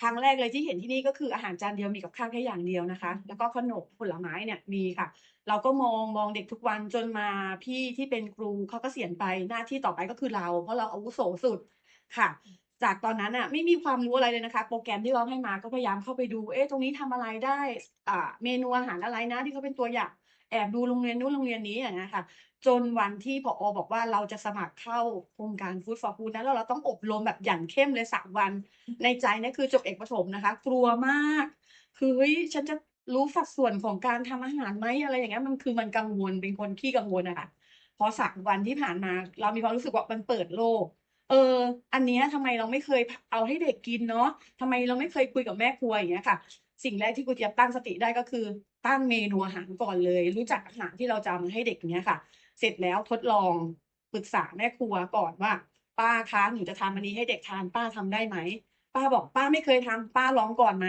ครั้งแรกเลยที่เห็นที่นี่ก็คืออาหารจานเดียวมีกับข้าวแค่อย่างเดียวนะคะ แล้วก็ขนมผลไม้เนี่ยมีค่ะ เราก็มองมองเด็กทุกวันจนมาพี่ที่เป็นครูเขาก็เกษียณไปหน้าที่ต่อไปก็คือเรา เพราะเราอาวุโสสุดค่ะ จากตอนนั้นอะไม่มีความรู้อะไรเลยนะคะ โปรแกรมที่เราให้มาก็พยายามเข้าไปดู เอ๊ะตรงนี้ทำอะไรได้อ่าเมนูอาหารอะไรนะที่เขาเป็นตัวอย่าง แอบดูโรงเรียนนู้นโรงเรียนนี้อย่างเงี้ยค่ะ จนวันที่ผออบอกว่าเราจะสมัครเข้าโครงการ Food for Food นั้นแล้วเราต้องอบรมแบบอย่างเข้มเลยสามวัน ในใจนี่คือจบเอกประถมนะคะ กลัวมาก คือเฮ้ยฉันจะรู้สัดส่วนของการทำอาหารไหมอะไรอย่างเงี้ยมันคือมันกังวลเป็นคนขี้กังวลอะค่ะพอสามวันที่ผ่านมา เรามีความรู้สึกว่ามันเปิดโลก เออ อันเนี้ยทำไมเราไม่เคยเอาให้เด็กกินเนาะทำไมเราไม่เคยคุยกับแม่ครัวอย่างเงี้ยค่ะ สิ่งแรกที่ครูเจี๊ยบตั้งสติได้ก็คือ ตั้งเมนูอาหารก่อนเลย รู้จักอาหารที่เราจะเอามาให้เด็กเนี้ยค่ะ เสร็จแล้วทดลองปรึกษาแม่ครัวก่อนว่า ป้าคะหนูจะทำอันนี้ให้เด็กทานป้าทำได้ไหม ป้าบอกป้าไม่เคยทำป้าลองก่อนไหม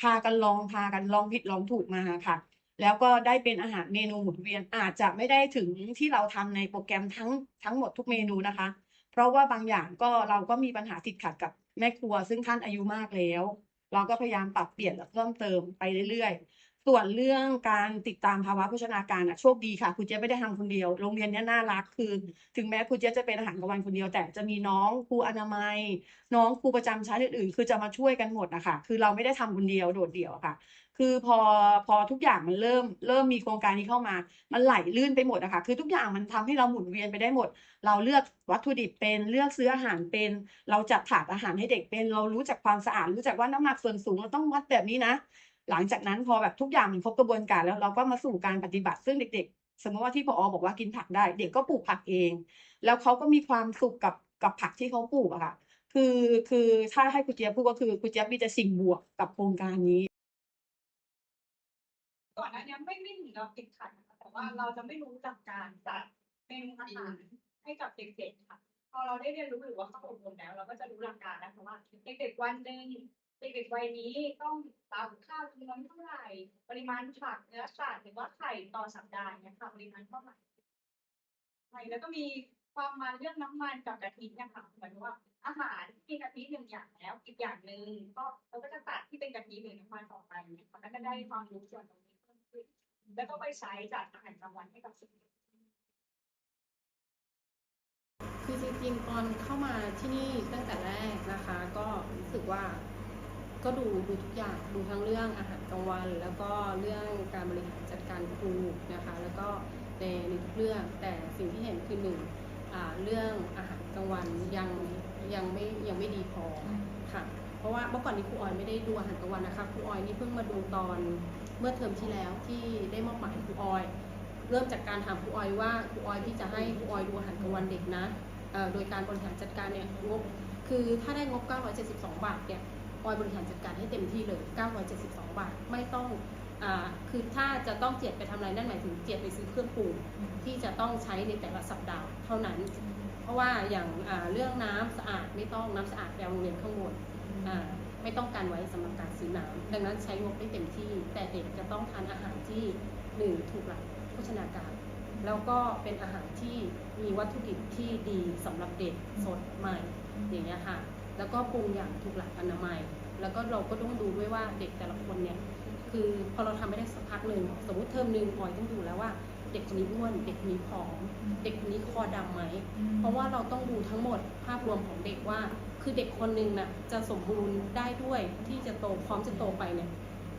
พากันลองพากันลองผิดลองถูกมาค่ะ แล้วก็ได้เป็นอาหารเมนูหมุนเวียนอาจจะไม่ได้ถึงที่เราทำในโปรแกรมทั้งทั้งหมดทุกเมนูนะคะ ราะว่าบางอย่างก็เราก็มีปัญหาติดขัดกับแม่ครัวซึ่งท่านอายุมากแล้ว เราก็พยายามปรับเปลี่ยนและเพิ่มเติมไปเรื่อย ส่วนเรื่องการติดตามภาวะโภชนาการอะโชคดีค่ะครูเจี๊ยบไม่ได้ทำคนเดียว โรงเรียนเนี้ยน่ารักคือ ถึงแม้ครูเจี๊ยบจะเป็นอาหารกลางวันคนเดียว แต่จะมีน้องครูอนามัย น้องครูประจำชั้นอื่นๆ คือจะมาช่วยกันหมดนะคะคือเราไม่ได้ทำคนเดียวโดดเดี่ยวอะค่ะ คือพอพอทุกอย่างมันเริ่ม เริ่มมีโครงการนี้เข้ามา มันไหลลื่นไปหมดอะค่ะคือทุกอย่างมันทำให้เราหมุนเวียนไปได้หมด เราเลือกวัตถุดิบเป็นเลือกซื้ออาหารเป็น เราจัดถาดอาหารให้เด็กเป็น เรารู้จักความสะอาดรู้จักว่าน้ำหนักส่วนสูงเราต้องวัดแบบนี้นะ หลังจากนั้นพอแบบทุกอย่างมันครบกระบวนการแล้วเราก็มาสู่การปฏิบัติซึ่งเด็ก ๆ สมมติว่าที่พอบอกว่ากินผักได้ เด็กก็ปลูกผักเอง แล้วเขาก็มีความสุขกับกับผักที่เขาปลูกอะค่ะ คือคือถ้าให้ครูเจี๊ยบพูดก็คือครูเจี๊ยบมีแต่สิ่งบวกกับโครงการนี้ ก่อนหน้านี้ไม่ไม่ถึงเราติดขัดนะคะแต่ว่าเราจะไม่รู้จักการจัดเมนูอาหารให้กับเด็กๆค่ะ พอเราได้เรียนรู้หรือว่าเข้าอบรมแล้ว เราก็จะรู้หลักการนะคะว่าเด็กๆวันหนึ่ง เด็กๆวัยนี้ต้องตามข้าวจำนวนเท่าไหร่ ปริมาณผักเนื้อสัตว์หรือว่าไข่ต่อสัปดาห์เนี่ยค่ะปริมาณเท่าไหร่ใช่แล้วก็มีความมันเรื่องน้ำมันกับกะทิเนะคะหมือนว่าอาหารที่กะทิหนึ่งอย่างแล้วอีกอย่างหนึ่งก็เราก็จะตัดที่เป็นกะทิหรือน้ำมันออกไปเนี่ยค่ะก็จะได้ความรู้ส่วนตรงนี้เพิ่มขึ้นแล้วก็ไปใช้จัดอาหารกลางวันให้กับเด็กคือจริงๆตอนเข้ามาที่นี่ตั้งแต่แรกนะคะ ก็รู้สึกว่า ก็ดูดูทุกอย่างดูทั้งเรื่องอาหารกลางวัน แล้วก็เรื่องการบริหารจัดการครูนะคะแล้วก็ในในทุกเรื่องแต่สิ่งที่เห็นคือหนึ่งเรื่องอาหารกลางวันยังยังไม่ยังไม่ดีพอค่ะเพราะว่าเมื่อก่อนนี้ครูออยไม่ได้ดูอาหารกลางวันนะคะครูออยนี่เพิ่งมาดูตอนเมื่อเทอมที่แล้วที่ได้มอบหมายครูออย เริ่มจากการถามครูออยว่าครูออยที่จะให้ครูออยดูอาหารกลางวันเด็กนะโดยการบริหารจัดการเนี่ยงบคือถ้าได้งบ 972 บาทเนี่ย ออยบริหารจัดการให้เต็มที่เลย 972 บาท ไม่ต้องอ่าคือถ้าจะต้องเจียดไปทำอะไรนั่นหมายถึงเจียดไปซื้อเครื่องปรุงที่จะต้องใช้ในแต่ละสัปดาห์เท่านั้น เพราะว่าอย่างอ่าเรื่องน้ำสะอาดไม่ต้องน้ำสะอาดแปลโรงเรียนข้างบนอ่าไม่ต้องการไว้สำหรับการซื้อน้ำดังนั้นใช้งบได้เต็มที่ แต่เด็กจะต้องทานอาหารที่หนึ่งถูกหลักโภชนาการ แล้วก็เป็นอาหารที่มีวัตถุดิบที่ดีสำหรับเด็กสดใหม่อย่างเงี้ยค่ะ แล้วก็ปรุงอย่างถูกหลักอนามัย แล้วก็เราก็ต้องดูด้วยว่าเด็กแต่ละคนเนี่ยคือพอเราทำไม่ได้สักพักหนึ่งสมมติเทอมหนึ่งออยต้องดูแล้วว่า เด็กคนนี้อ้วน เด็กคนนี้ผอม เด็กคนนี้คอดำไหมเพราะว่าเราต้องดูทั้งหมดภาพรวมของเด็กว่า คือเด็กคนหนึ่งน่ะจะสมบูรณ์ได้ด้วยที่จะโตพร้อมจะโตไปเนี่ย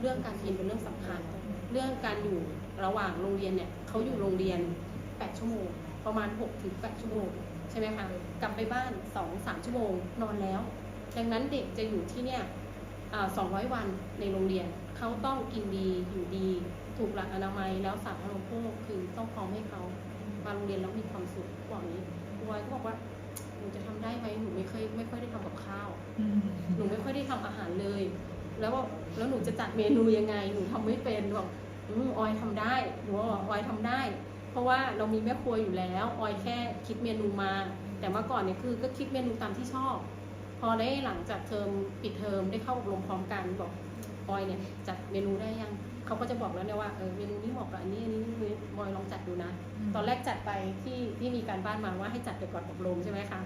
เรื่องการกินเป็นเรื่องสำคัญ เรื่องการอยู่ระหว่างโรงเรียนเนี่ยเขาอยู่โรงเรียน 8 ชั่วโมง ประมาณ6ถึง8ชั่วโมง ใช่ไหมคะกลับไปบ้าน2 3ชั่วโมงนอนแล้ว ดังนั้นเด็กจะอยู่ที่เนี่ยสอ่า200วันในโรงเรียนเขาต้องกินดีอยู่ดี ถูกหลักอนามัยแล้วสาธารณูปโภคคือต้องพร้อมให้เขามาโรงเรียนแล้วมีความสุขบอกอย่านี้ครูวอยก็บอกว่าหนูจะทำได้ไหมหนูไม่เคยไม่ค่อยได้ทำกับข้าวหนูไม่ค่อยได้ทำอาหารเลย แล้วบอกแล้วหนูจะจัดเมนูยังไง หนูทำไม่เป็นบอกอืมอยทำได้หนูบอกออยทำได้ เพราะว่าเรามีแม่ครัวอยู่แล้วออยแค่คิดเมนูมา แต่เมื่อก่อนเนี่ยคือก็คิดเมนูตามที่ชอบ พอได้หลังจากเทอมปิดเทอมได้เข้าอบรมพร้อมกันบอกออยเนี่ยจัดเมนูได้ยังเขาก็จะบอกแล้วเนี่ยว่าเออเมนูนี้เหมาะกับอันนี้อันนี้นี่มอยลองจัดดูนะ ตอนแรกจัดไปที่ที่มีการบ้านมาว่าให้จัดไปก่อนอบรมใช่ไหมคะ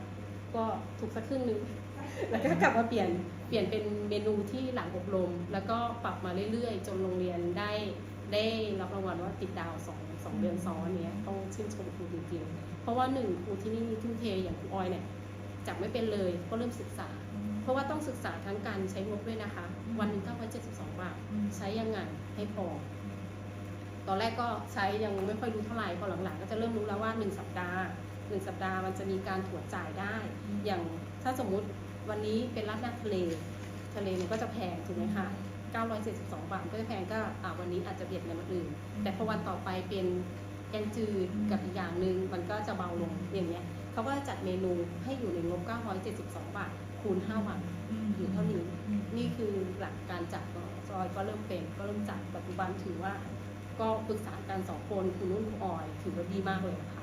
ก็ถูกสักครึ่งหนึ่ง แล้วก็กลับมาเปลี่ยนเปลี่ยนเป็นเมนูที่หลังอบรม แล้วก็ปรับมาเรื่อยๆ จนโรงเรียนได้ได้รับรางวัลว่าติดดาวสองสองเดือนซ้อนเนี้ยต้องชื่นชมครูจริงๆ เพราะว่าหนึ่งครูที่นี่ทุ่มเทอย่างครูออยเนี่ยจับไม่เป็นเลยก็เริ่มศึกษา เพราะว่าต้องศึกษาทั้งการใช้งบด้วยนะคะ วันหนึ่ง972บาทใช้ยังไงให้พอตอนแรกก็ใช้ยังไม่ค่อยรู้เท่าไหร่พอหลังๆ ก็จะเริ่มรู้แล้วว่า 1 สัปดาห์ 1 สัปดาห์มันจะมีการถัวจ่ายได้ อย่างถ้าสมมุติ วันนี้เป็นรัดหน้าทะเล ทะเลมันก็จะแพงถูกไหมคะ972 บาทมันก็จะแพงก็อ่าวันนี้อาจจะเบียดเงินคนอื่น แต่พอวันต่อไปเป็นแกงจืดกับอีกอย่างหนึ่งมันก็จะเบาลงอย่างเงี้ยเขาก็จะจัดเมนูให้อยู่ในงบ 972 บาท คูณ5วันอยู่เท่านี้ นี่คือหลักการจัดของซอยก็เริ่มเป็นก็เริ่มจัดปัจจุบันถือว่า ก็ปรึกษากันสองคนคุณนุ่นคุณออย ถือว่าดีมากเลยนะคะ